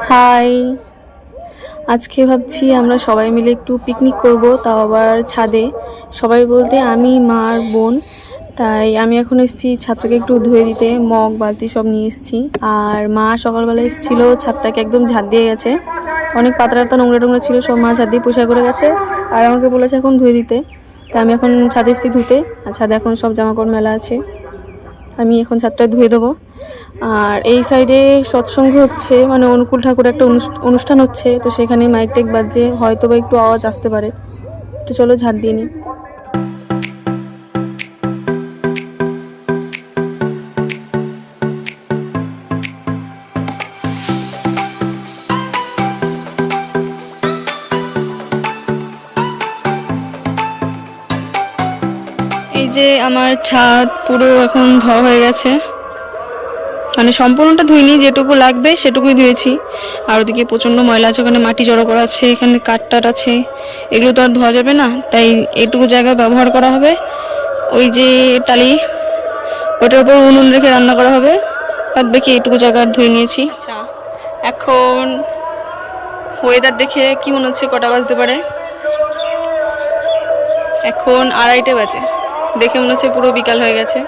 High. আজকে ভাবছি আমরা সবাই মিলে একটু পিকনিক করব, তাও আবার ছাদে। সবাই বলতে আমি, মা আর বোন। তাই আমি এখন এসেছি ছাদটাকে একটু ধুয়ে দিতে, মগ, বালতি সব নিয়ে এসেছি। আর মা সকালবেলা এসেছিল, ছাদটাকে একদম ঝাঁট দিয়ে গেছে। অনেক পাতলা পাতা নোংরা টোংরা ছিল, সব মা ছাদ দিয়ে পরিষ্কার করে গেছে। আর আমাকে বলেছে এখন ধুয়ে দিতে। তা আমি এখন ছাদে এসেছি ধুতে। আর ছাদে এখন সব জামাকাপড় মেলা আছে। আমি এখন ছাদটা ধুয়ে দেবো। আর এই সাইডে সৎসঙ্গ হচ্ছে মানে অনুকূল ঠাকুর একটা অনুষ- অনুষ্ঠান হচ্ছে, তো সেখানে মাইক টেক বাজছে হয়তো বা একটু আওয়াজ আসতে পারে। তো চলো ঝাড় দিয়ে নিই। যে আমার ছাদ পুরো এখন ধোয়া হয়ে গেছে। মানে সম্পূর্ণটা ধুইনি, যেটুকু লাগবে সেটুকুই ধুয়েছি। আর ওদিকে প্রচণ্ড ময়লা আছে, ওখানে মাটি জড়ো করা আছে, এখানে কাঠটাট আছে। এগুলো তো আর ধোয়া যাবে না, তাই এটুকু জায়গা ব্যবহার করা হবে। ওই যে টালি, ওটার উপর উনুন রেখে রান্না করা হবে। বাদ বাকি এইটুকু জায়গা আর ধুয়ে নিয়েছি। আচ্ছা এখন ওয়েদার দেখে কি মনে হচ্ছে কটা বাজতে পারে? এখন আড়াইটে বাজে, দেখে মনে হচ্ছে পুরো বিকাল হয়ে গেছে।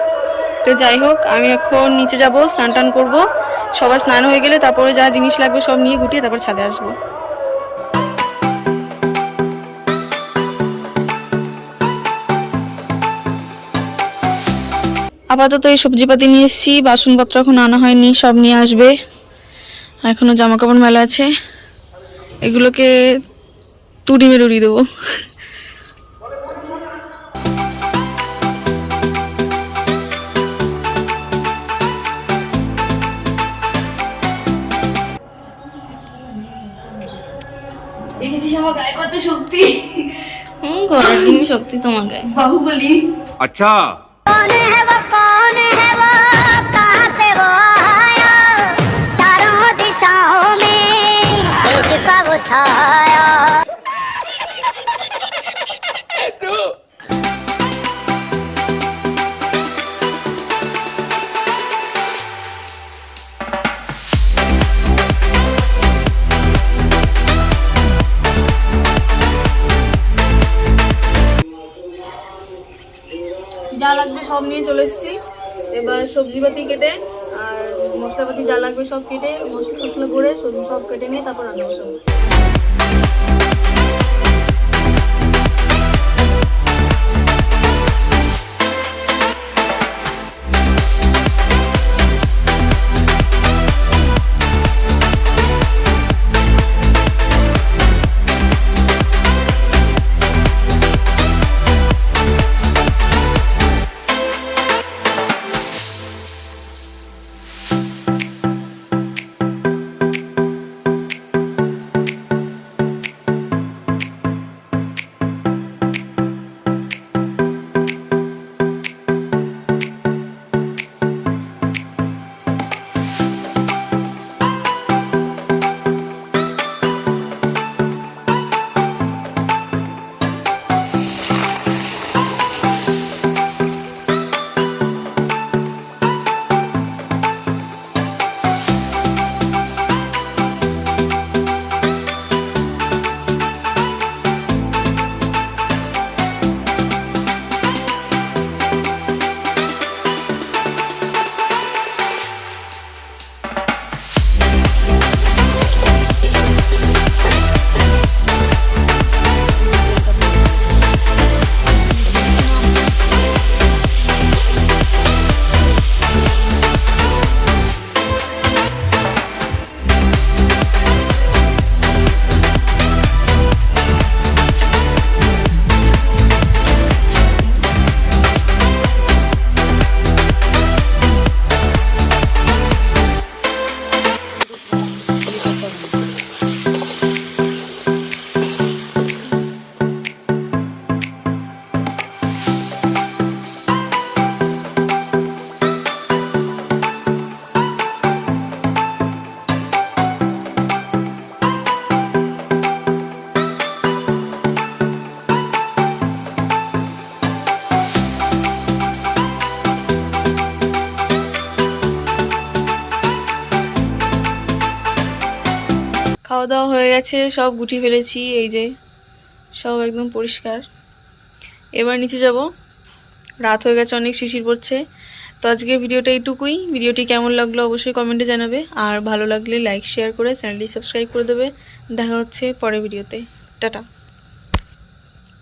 তো যাই হোক, আমি এখন নিচে যাব, স্নান টান করব। সবার স্নান হয়ে গেলে তারপরে যা জিনিস লাগবে সব নিয়ে গুটিয়ে তারপর ছাদে আসব। আপাতত এই সবজিপাতি নিয়ে এসেছি, বাসনপত্র এখন আনা হয়নি, সব নিয়ে আসবে। এখনও জামা কাপড় মেলা আছে। এগুলোকে তুড়ি মেরে উড়িয়ে দেবো। দেখেছিস আমার গায়ে কত শক্তি? হুম গলার ডিম শক্তি তোমার গায়ে। বাহুবলি আচ্ছা। छाया সব নিয়ে চলে এসেছি। এবার সবজিপাতি কেটে আর মশলাপাতি যা লাগবে সব কেটে মশলা টসলা করে সব কেটে নিয়ে তারপর রান্না বসাবো। খাওয়া দাওয়া হয়ে গেছে, সব গুটি ফেলেছি, এই যে সব একদম পরিষ্কার। এবার নিচে যাব। রাত হয়ে গেছে, অনেক শিশির পড়ছে। তো আজকে ভিডিওটা এইটুকুই। ভিডিওটি কেমন লাগল অবশ্যই কমেন্টে জানাবে। আর ভালো লাগলে লাইক শেয়ার করে চ্যানেলটি সাবস্ক্রাইব করে দেবে। দেখা হচ্ছে পরে ভিডিওতে। টাটা।